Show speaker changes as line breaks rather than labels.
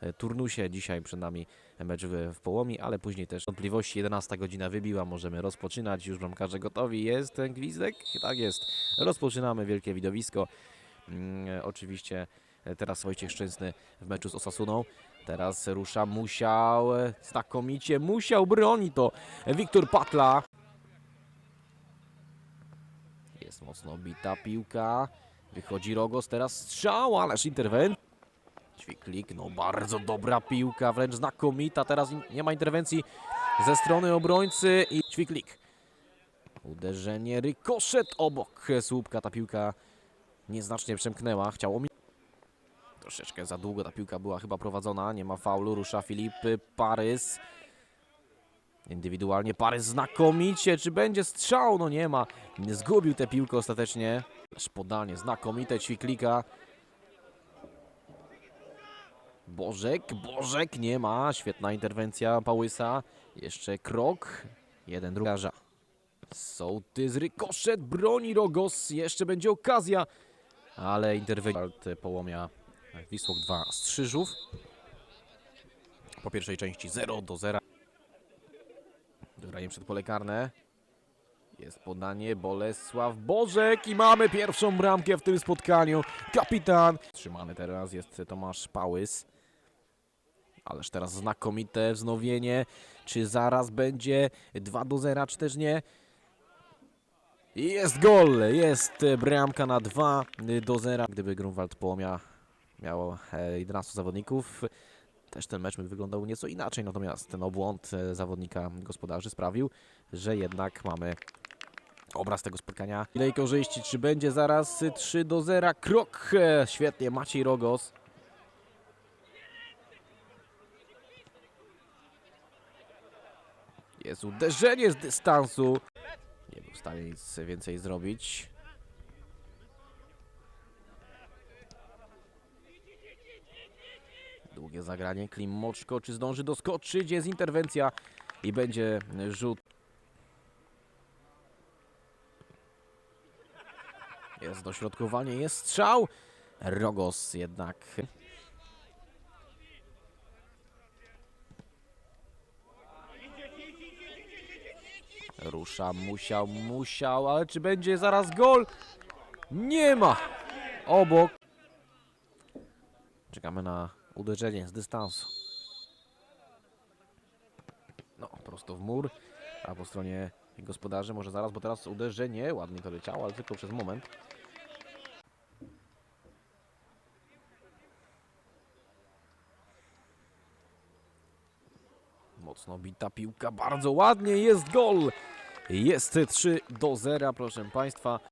e, turnusie. Dzisiaj przed nami mecz w, Połomi, ale później też wątpliwości. 11 godzina wybiła, możemy rozpoczynać. Już bramkarze gotowi. Jest ten gwizdek? Tak jest. Rozpoczynamy wielkie widowisko. Mm, e, oczywiście e, teraz Wojciech Szczęsny w meczu z Osasuną. Teraz rusza, musiał, znakomicie, musiał, broni to Wiktor Patla. Jest mocno bita piłka. Wychodzi Rogos, teraz strzał, ależ interwencja. Ćwiklik, no bardzo dobra piłka, wręcz znakomita. Teraz nie ma interwencji ze strony obrońcy i Ćwiklik. Uderzenie, rykoszet obok słupka. Ta piłka nieznacznie przemknęła. Chciało mi... Troszeczkę za długo ta piłka była chyba prowadzona. Nie ma faulu, rusza Filip Parys. Indywidualnie Parys znakomicie. Czy będzie strzał? No nie ma. Zgubił tę piłkę ostatecznie. Ależ podanie znakomite Ćwiklika. Bożek, Bożek nie ma. Świetna interwencja Pałysa. Jeszcze krok. Jeden drugarza. Sołtys, rykoszet, broni Rogos. Jeszcze będzie okazja. Ale interwencja połomia Wisłok 2 Strzyżów. Po pierwszej części 0 do 0. Dogranie przed pole karne. Jest podanie Bolesław Bożek i mamy pierwszą bramkę w tym spotkaniu. Kapitan. Trzymany teraz jest Tomasz Pałys. Ależ teraz znakomite wznowienie. Czy zaraz będzie 2 do 0, czy też nie? Jest gol, jest e, bramka na 2 do 0. Gdyby Grunwald Połomia miało e, 11 zawodników, też ten mecz by wyglądał nieco inaczej. Natomiast ten obłąd e, zawodnika gospodarzy sprawił, że jednak mamy obraz tego spotkania. Ile korzyści, czy będzie zaraz 3 do 0? Krok, e, świetnie, Maciej Rogos. Jest uderzenie z dystansu. Nie był w stanie nic więcej zrobić. Długie zagranie, Klim Moczko, czy zdąży doskoczyć? Jest interwencja i będzie rzut. Jest dośrodkowanie, jest strzał. Rogos jednak. Rusza, musiał, musiał, ale czy będzie zaraz gol? Nie ma! Obok. Czekamy na uderzenie z dystansu. No, prosto w mur. A po stronie gospodarzy może zaraz, bo teraz uderzenie, ładnie to leciało, ale tylko przez moment. Mocno bita piłka, bardzo ładnie, jest gol! Jest 3 do 0, proszę Państwa.